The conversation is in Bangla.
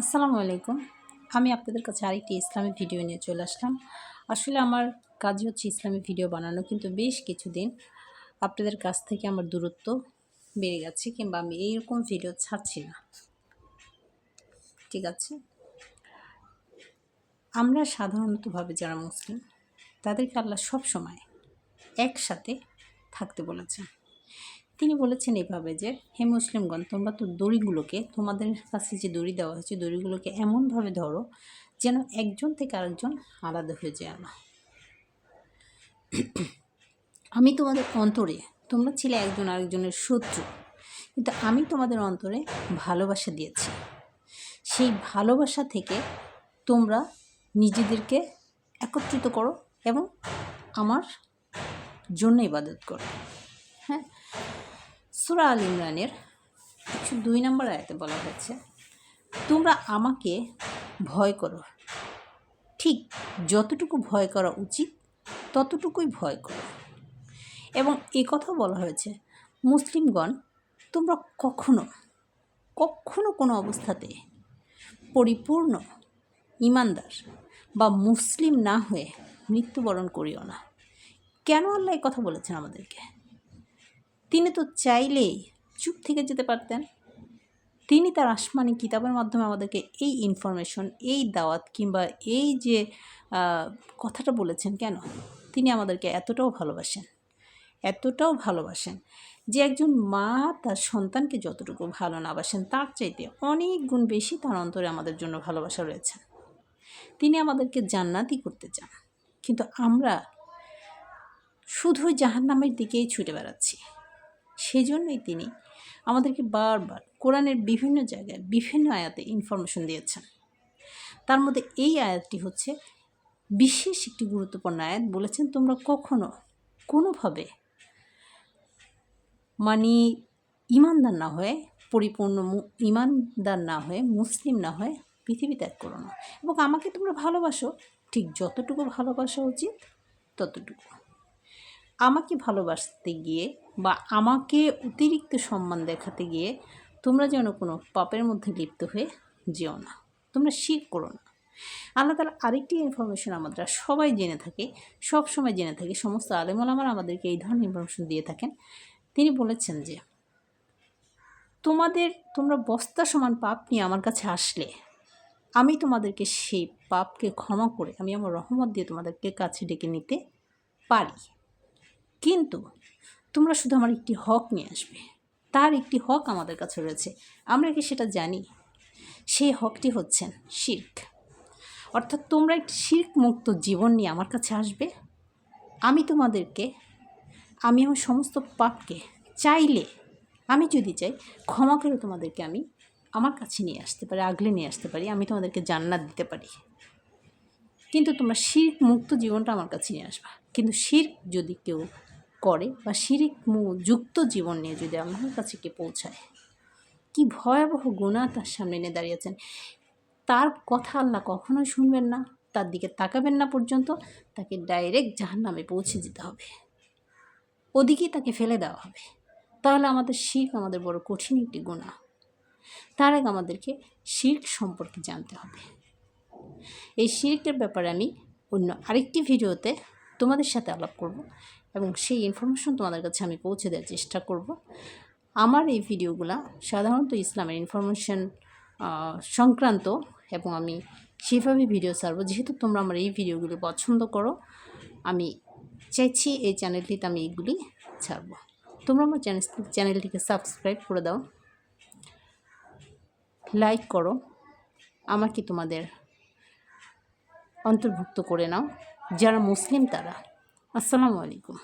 আসসালামু আলাইকুম। আমি আপনাদের কাছে আরেকটি ইসলামিক ভিডিও নিয়ে চলে আসলাম। আসলে আমার কাজই হচ্ছে ইসলামিক ভিডিও বানানো, কিন্তু বেশ কিছুদিন আপনাদের কাছ থেকে আমার দূরত্ব বেড়ে গেছে কিংবা আমি এইরকম ভিডিও ছাড়ছি না। ঠিক আছে? আমরা সাধারণতভাবে যারা মুসলিম, তাদেরকে আল্লাহ সব সময় একসাথে থাকতে বলেছেন। তিনি বলেছেন এভাবে যে, হে মুসলিমগণ, তোমরা তো দড়িগুলোকে, তোমাদের কাছে যে দড়ি দেওয়া হয়েছে, দড়িগুলোকে এমনভাবে ধরো, যেন একজন থেকে আরেকজন আলাদা হয়ে যায় না। আমি তোমাদের অন্তরে, তোমরা ছিলে একজন আরেকজনের শত্রু, কিন্তু আমি তোমাদের অন্তরে ভালোবাসা দিয়েছি। সেই ভালোবাসা থেকে তোমরা নিজেদেরকে একত্রিত করো এবং আমার জন্য ইবাদত করো। হ্যাঁ? সুরা আল ইমরানের একশো দুই নম্বর আয়তে বলা হয়েছে, তোমরা আমাকে ভয় করো। ঠিক যতটুকু ভয় করা উচিত, ততটুকুই ভয় করো। এবং এ কথা বলা হয়েছে, মুসলিমগণ, তোমরা কখনো কখনো কোনো অবস্থাতে পরিপূর্ণ ইমানদার বা মুসলিম না হয়ে মৃত্যুবরণ করিও না। কেন আল্লাহ কথা বলেছেন আমাদেরকে? তিনি তো চাইলেই চুপ থেকে যেতে পারতেন। তিনি তার আসমানি কিতাবের মাধ্যমে আমাদেরকে এই ইনফরমেশন এই দাওয়াত কিংবা এই যে কথাটা বলেছেন কেন? তিনি আমাদেরকে এতটাও ভালোবাসেন এতটাও ভালোবাসেন যে একজন মা তার সন্তানকে যতটুকু ভালো না বাসেন, তার চাইতে অনেক গুণ বেশি তার অন্তরে আমাদের জন্য ভালোবাসা রয়েছে। তিনি আমাদেরকে জান্নাতি করতে চান। কিন্তু আমরা শুধুই জাহান্নামের দিকেই ছুটে বেড়াচ্ছি। সেই জন্যই তিনি আমাদেরকে বারবার কোরআনের বিভিন্ন জায়গায় বিভিন্ন আয়াতে ইনফরমেশন দিয়েছেন। তার মধ্যে এই আয়াতটি হচ্ছে বিশেষ একটি গুরুত্বপূর্ণ আয়াত বলেছেন, তোমরা কখনো কোনোভাবে মানে ইমানদার না হয়ে, পরিপূর্ণ ইমানদার না হয়ে, মুসলিম না হয়ে পৃথিবী ত্যাগ করো না। এবং আমাকে তোমরা ভালোবাসো, ঠিক যতটুকু ভালোবাসা উচিত ততটুকু। আমাকে ভালোবাসতে গিয়ে বা আমাকে অতিরিক্ত সম্মান দেখাতে গিয়ে তোমরা যেন কোনো পাপের মধ্যে লিপ্ত হয়ে যেও না। তোমরা শিখ করো না। আল্লাহ তালা আরেকটি ইনফরমেশন আমরা সবাই জেনে থাকে, সব সময় জেনে থাকে। সমস্ত আলেমালামার আমাদেরকে এই ধরনের ইনফরমেশন দিয়ে থাকেন। তিনি বলেছেন যে, তোমাদের, তোমরা বস্তা সমান পাপ নিয়ে আমার কাছে আসলে। আমি তোমাদেরকে সেই পাপকে ক্ষমা করে, আমি আমার রহমত দিয়ে তোমাদেরকে কাছে ডেকে নিতে পারি। কিন্তু তোমরা শুধু আমার একটি হক নিয়ে আসবে। তার একটি হক আমাদের কাছে রয়েছে। আমরা কি সেটা জানি? সেই হকটি হচ্ছেন শির্ক। অর্থাৎ তোমরা একটি শির্ক মুক্ত জীবন নিয়ে আমার কাছে আসবে। আমি তোমাদেরকে, আমি আমার সমস্ত পাপকে চাইলে, আমি যদি চাই, ক্ষমা করে তোমাদেরকে আমি আমার কাছে নিয়ে আসতে পারি, আগলে নিয়ে আসতে পারি, আমি তোমাদেরকে জান্নাত দিতে পারি। কিন্তু তোমরা শির্ক মুক্ত জীবনটা আমার কাছে নিয়ে আসবা। কিন্তু শির্ক যদি কেউ করে বা শিরিক যুক্ত জীবন নিয়ে যদি আল্লাহর কাছে কে পৌঁছায়, কি ভয়াবহ গুণা তার সামনে এনে দাঁড়িয়েছেন? তার কথা আল্লাহ কখনোই শুনবেন না, তার দিকে তাকাবেন না পর্যন্ত, তাকে ডাইরেক্ট জাহান নামে পৌঁছে যেতে হবে। ওদিকেই তাকে ফেলে দেওয়া হবে। তাহলে আমাদের শির্ক আমাদের বড় কঠিন একটি গুণা তার আগে আমাদেরকে শির্ক সম্পর্কে জানতে হবে। এই শির্কের ব্যাপারে আমি অন্য আরেকটি ভিডিওতে তোমাদের সাথে আলাপ করব এবং সেই ইনফরমেশন তোমাদের কাছে আমি পৌঁছে দেওয়ার চেষ্টা করব। আমার এই ভিডিওগুলো সাধারণত ইসলামের ইনফরমেশন সংক্রান্ত এবং আমি সেভাবে ভিডিও ছাড়বো। যেহেতু তোমরা আমার এই ভিডিওগুলি পছন্দ করো, আমি চাইছি এই চ্যানেলটিতে আমি এইগুলি ছাড়বো। তোমরা আমার চ্যানেল চ্যানেলটিকে সাবস্ক্রাইব করে দাও লাইক করো, আমাকে তোমাদের অন্তর্ভুক্ত করে নাও। যারা মুসলিম তারা। আসসালামু আলাইকুম।